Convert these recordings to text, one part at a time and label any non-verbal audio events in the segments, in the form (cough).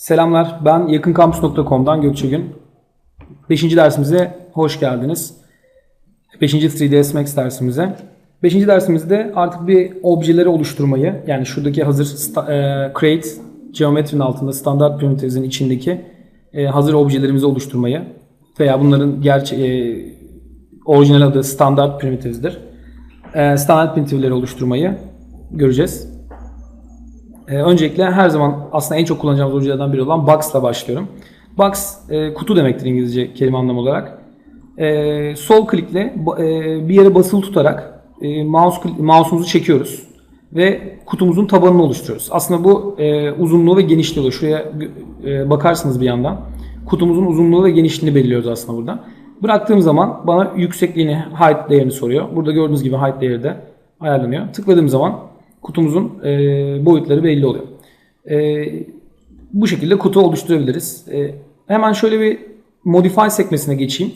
Selamlar, ben yakınkampüs.com'dan Gökçe Gün. 5. dersimize hoş geldiniz. 5. 3ds Max dersimize. 5. dersimizde artık bir objeleri oluşturmayı, yani şuradaki hazır e, create geometrinin altında standart primitives'in içindeki e, hazır objelerimizi oluşturmayı veya bunların gerçi e, orijinal adı standart primitives'dir. E, standart primitive'leri oluşturmayı göreceğiz. Ee, öncelikle her zaman aslında en çok kullanacağımız objelerden biri olan box ile başlıyorum. Box e, kutu demektir İngilizce kelime anlamı olarak. E, sol klikle e, bir yere basılı tutarak e, mouse mouse'umuzu çekiyoruz ve kutumuzun tabanını oluşturuyoruz. Aslında bu e, uzunluğu ve genişliği oluyor. Şuraya e, bakarsınız bir yandan. Kutumuzun uzunluğu ve genişliğini belirliyoruz aslında burada. Bıraktığım zaman bana yüksekliğini, height değerini soruyor. Burada gördüğünüz gibi height değeri de ayarlanıyor. Tıkladığım zaman kutumuzun e, boyutları belli oluyor. E, bu şekilde kutu oluşturabiliriz. E, hemen şöyle bir modify sekmesine geçeyim.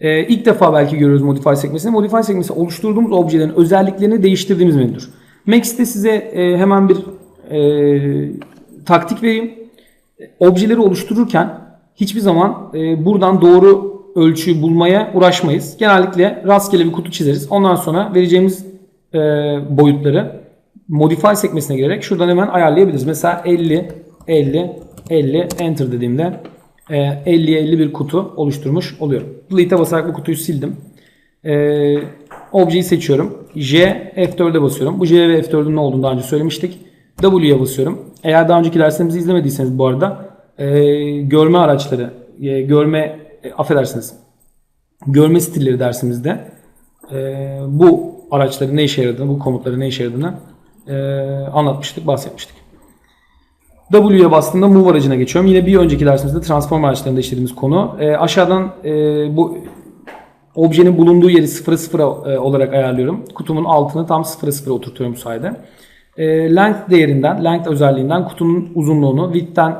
E, ilk defa belki görüyoruz modify sekmesini. Modify sekmesi oluşturduğumuz objelerin özelliklerini değiştirdiğimiz menüdür. Max'te size e, hemen bir e, taktik vereyim. Objeleri oluştururken hiçbir zaman e, buradan doğru ölçüyü bulmaya uğraşmayız. Genellikle rastgele bir kutu çizeriz. Ondan sonra vereceğimiz e, boyutları modify sekmesine girerek şuradan hemen ayarlayabiliriz. Mesela 50, 50, 50 enter dediğimde e, 50'ye 50 bir kutu oluşturmuş oluyorum. Delete'e basarak bu kutuyu sildim. E, objeyi seçiyorum. J, F4'e basıyorum. Bu J ve F4'ün ne olduğunu daha önce söylemiştik. W'ye basıyorum. Eğer daha önceki derslerimizi izlemediyseniz bu arada e, görme araçları, e, görme, e, affedersiniz, görme stilleri dersimizde e, bu araçların ne işe yaradığını, bu komutların ne işe yaradığını e, anlatmıştık, bahsetmiştik. W'ye bastığımda move aracına geçiyorum. Yine bir önceki dersimizde transform araçlarında işlediğimiz konu. E, aşağıdan e, bu objenin bulunduğu yeri 0'a 0 olarak ayarlıyorum. Kutumun altını tam 0'a 0 oturtuyorum bu sayede. E, length değerinden, length özelliğinden kutunun uzunluğunu, width'ten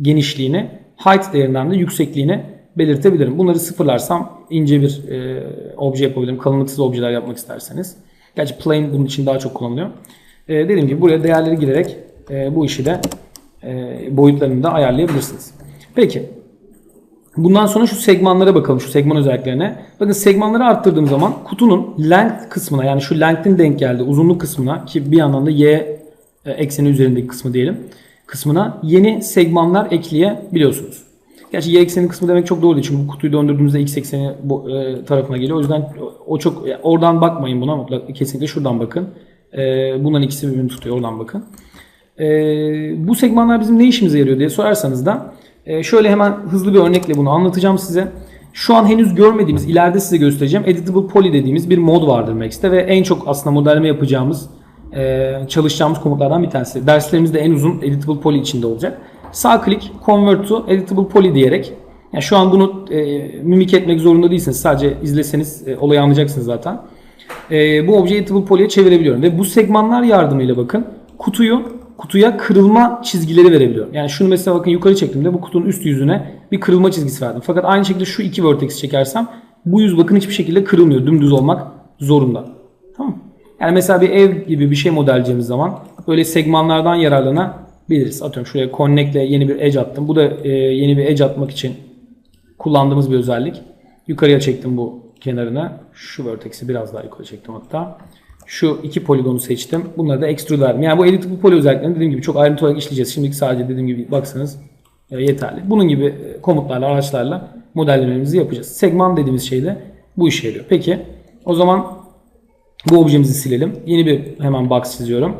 genişliğini, height değerinden de yüksekliğini belirtebilirim. Bunları sıfırlarsam ince bir e, obje yapabilirim. Kalınlıksız objeler yapmak isterseniz. Gerçi plane bunun için daha çok kullanılıyor. E, dediğim gibi buraya değerleri girerek e, bu işi de e, boyutlarını da ayarlayabilirsiniz. Peki. Bundan sonra şu segmanlara bakalım. Şu segman özelliklerine. Bakın segmanları arttırdığım zaman kutunun length kısmına yani şu length'in denk geldiği uzunluk kısmına ki bir yandan da y e, ekseni üzerindeki kısmı diyelim kısmına yeni segmanlar ekleyebiliyorsunuz. Gerçi y ekseni kısmı demek çok doğru değil. Çünkü bu kutuyu döndürdüğümüzde x ekseni bu, e, tarafına geliyor. O yüzden o çok oradan bakmayın buna kesinlikle şuradan bakın. E, bunların ikisi birbirini tutuyor. Oradan bakın. E, bu segmanlar bizim ne işimize yarıyor diye sorarsanız da e, şöyle hemen hızlı bir örnekle bunu anlatacağım size. Şu an henüz görmediğimiz, ileride size göstereceğim Editable Poly dediğimiz bir mod vardır Max'te ve en çok aslında modelleme yapacağımız, e, çalışacağımız komutlardan bir tanesi. Derslerimizde en uzun Editable Poly içinde olacak. Sağ klik Convert to Editable Poly diyerek yani şu an bunu e, mimik etmek zorunda değilsiniz. Sadece izleseniz e, olayı anlayacaksınız zaten. E, bu objeyi Editable Poly'ye çevirebiliyorum. Ve bu segmanlar yardımıyla bakın kutuyu kutuya kırılma çizgileri verebiliyorum. Yani şunu mesela bakın yukarı çektiğimde bu kutunun üst yüzüne bir kırılma çizgisi verdim. Fakat aynı şekilde şu iki vertex çekersem bu yüz bakın hiçbir şekilde kırılmıyor. Dümdüz olmak zorunda. Tamam Yani mesela bir ev gibi bir şey modelleyeceğimiz zaman böyle segmanlardan yararlanabiliriz. Atıyorum şuraya connect'le yeni bir edge attım. Bu da e, yeni bir edge atmak için kullandığımız bir özellik. Yukarıya çektim bu kenarına. Şu vertex'i biraz daha yukarı çektim hatta. Şu iki poligonu seçtim. Bunları da extrude verdim. Yani bu editable poly özelliklerini dediğim gibi çok ayrıntı olarak işleyeceğiz. Şimdilik sadece dediğim gibi baksanız e, yeterli. Bunun gibi e, komutlarla, araçlarla modellememizi yapacağız. Segman dediğimiz şey de bu işe yarıyor. Peki o zaman bu objemizi silelim. Yeni bir hemen box çiziyorum.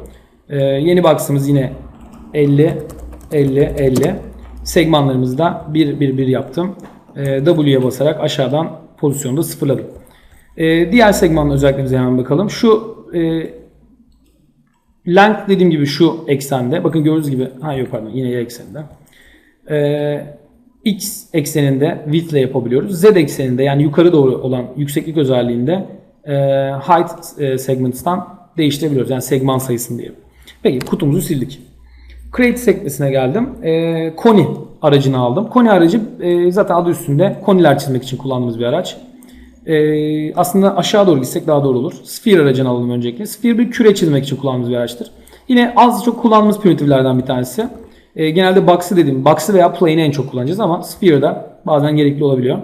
Ee, yeni box'ımız yine 50, 50, 50. Segmanlarımızı da 1, 1, 1 yaptım. Ee, W'ye basarak aşağıdan pozisyonda sıfırladım. Ee, diğer segmanın özelliklerimize hemen bakalım. Şu e, length dediğim gibi şu eksende. Bakın gördüğünüz gibi. Ha yok pardon yine y ekseninde. Ee, x ekseninde width ile yapabiliyoruz. Z ekseninde yani yukarı doğru olan yükseklik özelliğinde e, height e, segments'tan değiştirebiliyoruz. Yani segman sayısını diyelim. Peki kutumuzu sildik. Create sekmesine geldim. E, Koni aracını aldım. Koni aracı e, zaten adı üstünde koniler çizmek için kullandığımız bir araç. E, aslında aşağı doğru gitsek daha doğru olur. Sphere aracını alalım öncelikle. Sphere bir küre çizmek için kullandığımız bir araçtır. Yine az çok kullandığımız primitiflerden bir tanesi. E, genelde box'ı dediğim box'ı veya plane'i en çok kullanacağız ama sphere'da bazen gerekli olabiliyor.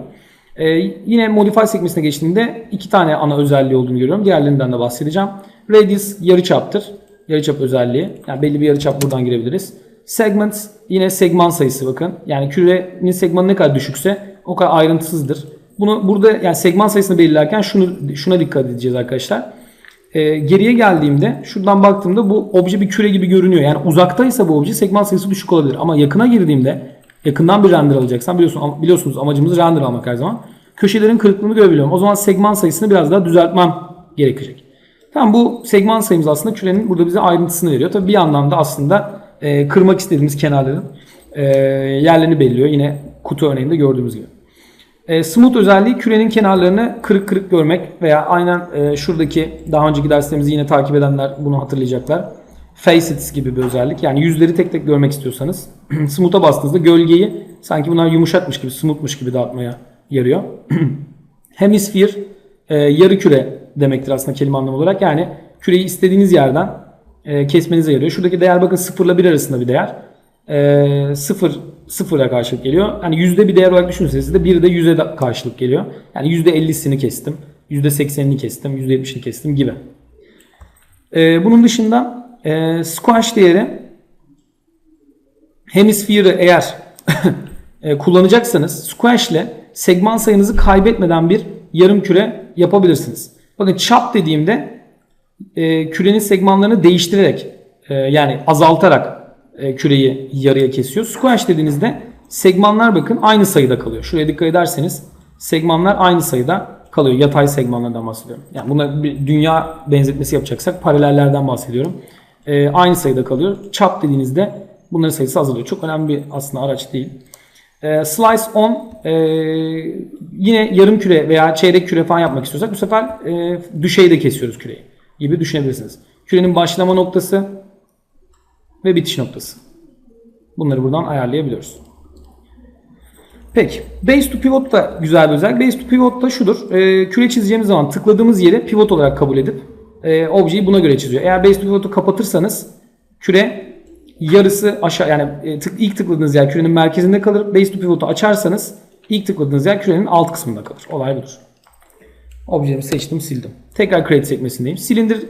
Yine modify sekmesine geçtiğimde iki tane ana özelliği olduğunu görüyorum. Diğerlerinden de bahsedeceğim. Radius yarıçaptır. Yarıçap özelliği. Yani belli bir yarıçap buradan girebiliriz. Segment yine segman sayısı bakın. Yani kürenin segmanı ne kadar düşükse o kadar ayrıntısızdır. Bunu burada yani segman sayısını belirlerken şunu şuna dikkat edeceğiz arkadaşlar. Ee, geriye geldiğimde şuradan baktığımda bu obje bir küre gibi görünüyor. Yani uzaktaysa bu obje segman sayısı düşük olabilir. Ama yakına girdiğimde yakından bir render alacaksam biliyorsun, biliyorsunuz amacımız render almak her zaman. Köşelerin kırıklığını görebiliyorum. O zaman segman sayısını biraz daha düzeltmem gerekecek. Tamam bu segman sayımız aslında kürenin burada bize ayrıntısını veriyor. Tabii bir yandan da aslında e, kırmak istediğimiz kenarların e, yerlerini belirliyor. Yine kutu örneğinde gördüğümüz gibi. E, smooth özelliği kürenin kenarlarını kırık kırık görmek veya aynen e, şuradaki daha önceki derslerimizi yine takip edenler bunu hatırlayacaklar. Facets gibi bir özellik. Yani yüzleri tek tek görmek istiyorsanız (clears throat) smooth'a bastığınızda gölgeyi sanki bunlar yumuşakmış gibi, smoothmuş gibi dağıtmaya yarıyor. (clears throat) Hemisphere e, yarı küre demektir aslında kelime anlamı olarak. Yani küreyi istediğiniz yerden e, kesmenize yarıyor. Şuradaki değer bakın 0 ile 1 arasında bir değer. E, 0 sıfıra karşılık geliyor. Hani yüzde bir değer olarak düşünürseniz de bir de yüze karşılık geliyor. Yani yüzde ellisini kestim. Yüzde seksenini kestim. Yüzde yetmişini kestim gibi. E, bunun dışında e, squash değeri hemisphere'ı eğer (laughs) e, kullanacaksanız squash ile segman sayınızı kaybetmeden bir yarım küre yapabilirsiniz. Bakın chop dediğimde e, kürenin segmanlarını değiştirerek e, yani azaltarak e, küreyi yarıya kesiyor. Squash dediğinizde segmanlar bakın aynı sayıda kalıyor. Şuraya dikkat ederseniz segmanlar aynı sayıda kalıyor. Yatay segmanlardan bahsediyorum. Yani buna bir dünya benzetmesi yapacaksak paralellerden bahsediyorum. E, aynı sayıda kalıyor. Chop dediğinizde bunların sayısı azalıyor. Çok önemli bir aslında araç değil. E, slice on e, yine yarım küre veya çeyrek küre falan yapmak istiyorsak bu sefer e, düşeyi de kesiyoruz küreyi gibi düşünebilirsiniz. Kürenin başlama noktası ve bitiş noktası. Bunları buradan ayarlayabiliyoruz. Peki. Base to pivot da güzel bir özellik. Base to pivot da şudur. E, küre çizeceğimiz zaman tıkladığımız yeri pivot olarak kabul edip e, objeyi buna göre çiziyor. Eğer base to pivot'u kapatırsanız küre yarısı aşağı yani e, tık, ilk tıkladığınız yer kürenin merkezinde kalır. Base to pivot'u açarsanız ilk tıkladığınız yer kürenin alt kısmında kalır. Olay budur. Objemi seçtim sildim. Tekrar create sekmesindeyim. Silindir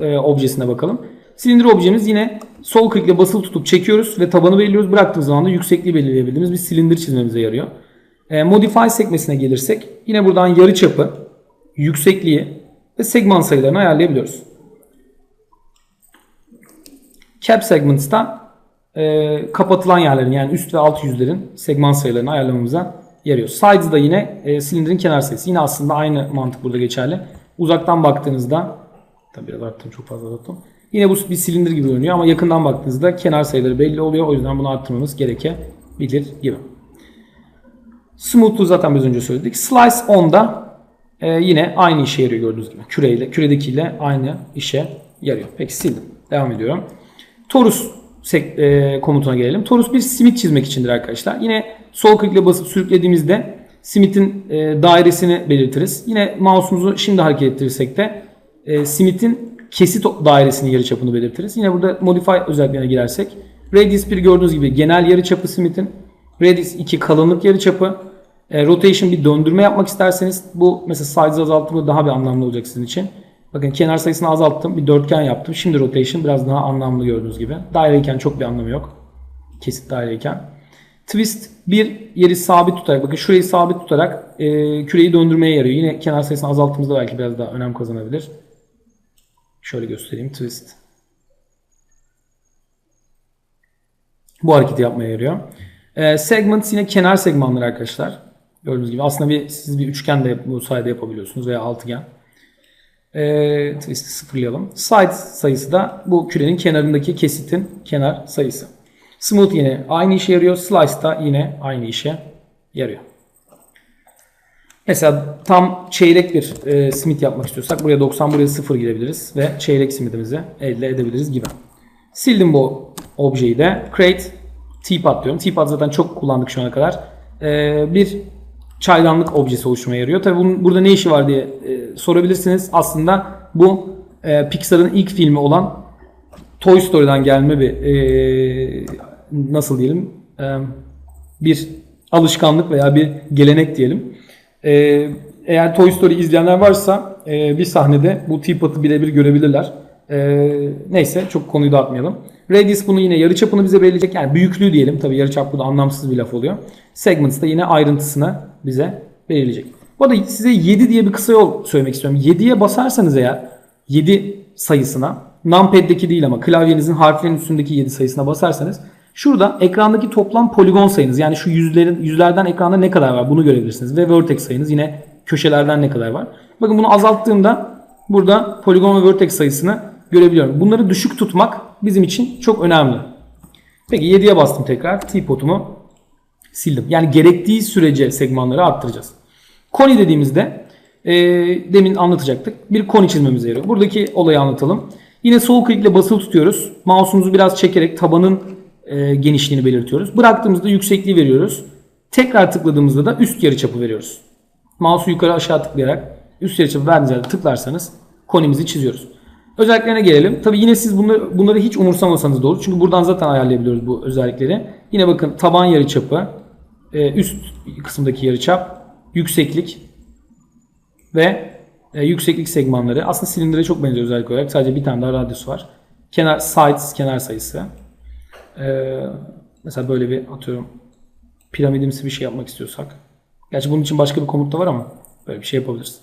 e, objesine bakalım. Silindir objemiz yine sol klikle basılı tutup çekiyoruz ve tabanı belirliyoruz. Bıraktığımız zaman da yüksekliği belirleyebildiğimiz bir silindir çizmemize yarıyor. E, modify sekmesine gelirsek yine buradan yarı çapı, yüksekliği ve segment sayılarını ayarlayabiliyoruz. Cap segments'ta e, kapatılan yerlerin yani üst ve alt yüzlerin segment sayılarını ayarlamamıza yarıyor. Sides da yine e, silindirin kenar sayısı. Yine aslında aynı mantık burada geçerli. Uzaktan baktığınızda tabi biraz arttım çok fazla arttım. Yine bu bir silindir gibi görünüyor ama yakından baktığınızda kenar sayıları belli oluyor. O yüzden bunu arttırmamız gerekebilir gibi. Smooth'u zaten biz önce söyledik. Slice on'da e, yine aynı işe yarıyor gördüğünüz gibi. Küreyle, küredekiyle aynı işe yarıyor. Peki sildim. Devam ediyorum. Torus e, komutuna gelelim. Torus bir simit çizmek içindir arkadaşlar. Yine sol klikle basıp sürüklediğimizde simitin e, dairesini belirtiriz. Yine mouse'umuzu şimdi hareket ettirirsek de e, simitin kesit dairesinin yarıçapını belirtiriz. Yine burada modify özelliklerine girersek radius 1 gördüğünüz gibi genel yarıçapı simitin. Radius 2 kalınlık yarıçapı. E, rotation bir döndürme yapmak isterseniz bu mesela size azalttığımda daha bir anlamlı olacak sizin için. Bakın kenar sayısını azalttım. Bir dörtgen yaptım. Şimdi rotation biraz daha anlamlı gördüğünüz gibi. Daireyken çok bir anlamı yok. Kesit daireyken. Twist bir yeri sabit tutarak bakın şurayı sabit tutarak e, küreyi döndürmeye yarıyor. Yine kenar sayısını azalttığımızda belki biraz daha önem kazanabilir. Şöyle göstereyim. Twist. Bu hareketi yapmaya yarıyor. E, segment yine kenar segmanları arkadaşlar. Gördüğünüz gibi aslında bir siz bir üçgen de bu sayede yapabiliyorsunuz veya altıgen. E, twist'i sıfırlayalım. Side sayısı da bu kürenin kenarındaki kesitin kenar sayısı. Smooth yine aynı işe yarıyor. Slice da yine aynı işe yarıyor. Mesela tam çeyrek bir e, simit yapmak istiyorsak buraya 90 buraya 0 girebiliriz ve çeyrek simitimizi elde edebiliriz gibi. Sildim bu objeyi de. Create teapot diyorum. Teapot zaten çok kullandık şu ana kadar. E, bir çaydanlık objesi oluşturmaya yarıyor. Tabi bunun burada ne işi var diye e, sorabilirsiniz. Aslında bu e, Pixar'ın ilk filmi olan Toy Story'den gelme bir e, nasıl diyelim e, bir alışkanlık veya bir gelenek diyelim. E, eğer Toy Story izleyenler varsa e, bir sahnede bu teapot'u birebir görebilirler. Neyse çok konuyu dağıtmayalım. Radius bunu yine yarıçapını bize belirleyecek. Yani büyüklüğü diyelim. Tabii yarıçap burada anlamsız bir laf oluyor. Segments da yine ayrıntısını bize belirleyecek. Bu arada size 7 diye bir kısa yol söylemek istiyorum. 7'ye basarsanız eğer 7 sayısına numpad'deki değil ama klavyenizin harflerin üstündeki 7 sayısına basarsanız şurada ekrandaki toplam poligon sayınız yani şu yüzlerin yüzlerden ekranda ne kadar var bunu görebilirsiniz ve vertex sayınız yine köşelerden ne kadar var. Bakın bunu azalttığımda burada poligon ve vertex sayısını görebiliyorum. Bunları düşük tutmak bizim için çok önemli. Peki 7'ye bastım tekrar. T-potumu sildim. Yani gerektiği sürece segmanları arttıracağız. Koni dediğimizde e, demin anlatacaktık. Bir koni çizmemize yarıyor. Buradaki olayı anlatalım. Yine sol klikle basılı tutuyoruz. Mouse'umuzu biraz çekerek tabanın e, genişliğini belirtiyoruz. Bıraktığımızda yüksekliği veriyoruz. Tekrar tıkladığımızda da üst yarıçapı veriyoruz. Mouse'u yukarı aşağı tıklayarak üst yarıçapı verdiğiniz yerde tıklarsanız konimizi çiziyoruz. Özelliklerine gelelim. Tabi yine siz bunları, bunları hiç umursamasanız da olur. Çünkü buradan zaten ayarlayabiliyoruz bu özellikleri. Yine bakın taban yarıçapı, e, üst kısımdaki yarıçap, yükseklik ve e, yükseklik segmanları. Aslında silindire çok benziyor özellik olarak. Sadece bir tane daha radyosu var. Kenar sides kenar sayısı. E, mesela böyle bir atıyorum piramidimsi bir şey yapmak istiyorsak. Gerçi bunun için başka bir komut da var ama böyle bir şey yapabiliriz.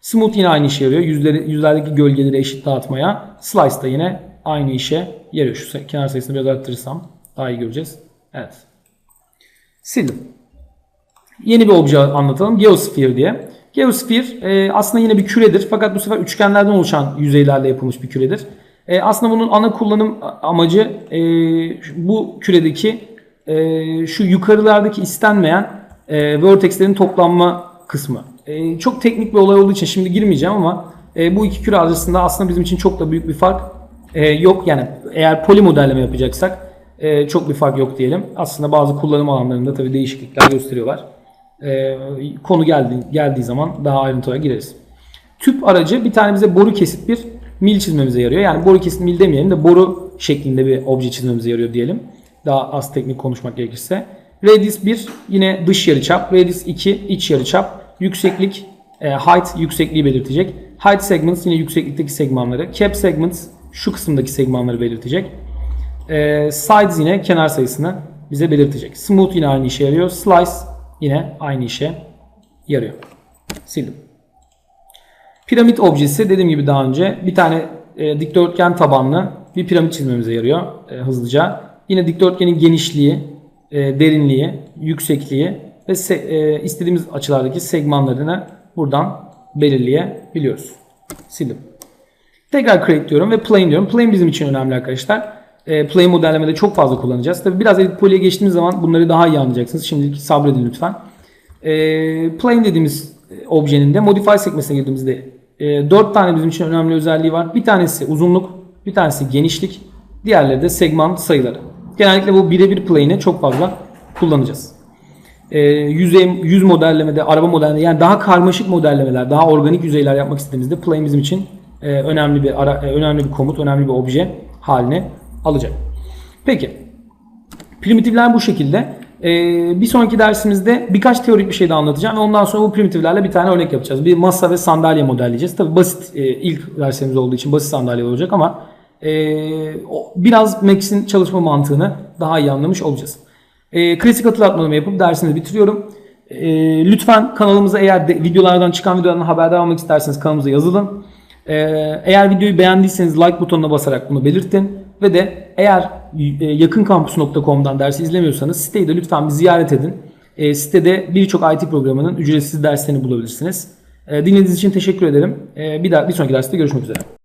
Smooth yine aynı işe yarıyor. Yüzleri, yüzlerdeki gölgeleri eşit dağıtmaya. Slice da yine aynı işe yarıyor. Şu kenar sayısını biraz arttırırsam daha iyi göreceğiz. Evet. Sildim. Yeni bir obje anlatalım. Geosphere diye. Geosphere e, aslında yine bir küredir. Fakat bu sefer üçgenlerden oluşan yüzeylerle yapılmış bir küredir. E, aslında bunun ana kullanım amacı e, bu küredeki e, şu yukarılardaki istenmeyen e, vertexlerin toplanma kısmı. E, çok teknik bir olay olduğu için şimdi girmeyeceğim ama e, bu iki küre arasında aslında bizim için çok da büyük bir fark e, yok. Yani eğer poli modelleme yapacaksak e, çok bir fark yok diyelim. Aslında bazı kullanım alanlarında tabii değişiklikler gösteriyorlar. E, konu geldi, geldiği zaman daha ayrıntıya gireriz. Tüp aracı bir tane bize boru kesit bir mil çizmemize yarıyor. Yani boru kesit mil demeyelim de boru şeklinde bir obje çizmemize yarıyor diyelim. Daha az teknik konuşmak gerekirse. Radius 1 yine dış yarıçap. Radius 2 iç yarıçap. Yükseklik e, height yüksekliği belirtecek. Height segments yine yükseklikteki segmanları. Cap segments şu kısımdaki segmanları belirtecek. E, sides yine kenar sayısını bize belirtecek. Smooth yine aynı işe yarıyor. Slice yine aynı işe yarıyor. Sildim. Piramit objesi dediğim gibi daha önce bir tane e, dikdörtgen tabanlı bir piramit çizmemize yarıyor e, hızlıca. Yine dikdörtgenin genişliği, e, derinliği, yüksekliği ve se, e, istediğimiz açılardaki segmanlarını buradan belirleyebiliyoruz. Sildim. Tekrar create diyorum ve plane diyorum. Plane bizim için önemli arkadaşlar. E, plane modellemede çok fazla kullanacağız. Tabi biraz edit poly'e geçtiğimiz zaman bunları daha iyi anlayacaksınız. Şimdilik sabredin lütfen. E, plane dediğimiz e, objenin de modify sekmesine girdiğimizde e, 4 tane bizim için önemli özelliği var. Bir tanesi uzunluk, bir tanesi genişlik, diğerleri de segment sayıları. Genellikle bu birebir plane'i çok fazla kullanacağız. E, yüzey, yüz modellemede, araba modellemede yani daha karmaşık modellemeler, daha organik yüzeyler yapmak istediğimizde plane bizim için e, önemli bir ara, e, önemli bir komut, önemli bir obje haline alacak. Peki. Primitifler bu şekilde. Ee, bir sonraki dersimizde birkaç teorik bir şey de anlatacağım ve ondan sonra bu primitiflerle bir tane örnek yapacağız. Bir masa ve sandalye modelleyeceğiz. Tabi basit e, ilk dersimiz olduğu için basit sandalye olacak ama e, biraz Max'in çalışma mantığını daha iyi anlamış olacağız. E, klasik hatırlatmalarımı yapıp dersini bitiriyorum. E, lütfen kanalımıza eğer de, videolardan çıkan videolardan haberdar olmak isterseniz kanalımıza yazılın. E, eğer videoyu beğendiyseniz like butonuna basarak bunu belirtin. Ve de eğer e, yakınkampus.com'dan dersi izlemiyorsanız siteyi de lütfen bir ziyaret edin. E, sitede birçok IT programının ücretsiz derslerini bulabilirsiniz. E, dinlediğiniz için teşekkür ederim. E, bir, daha, bir sonraki derste görüşmek üzere.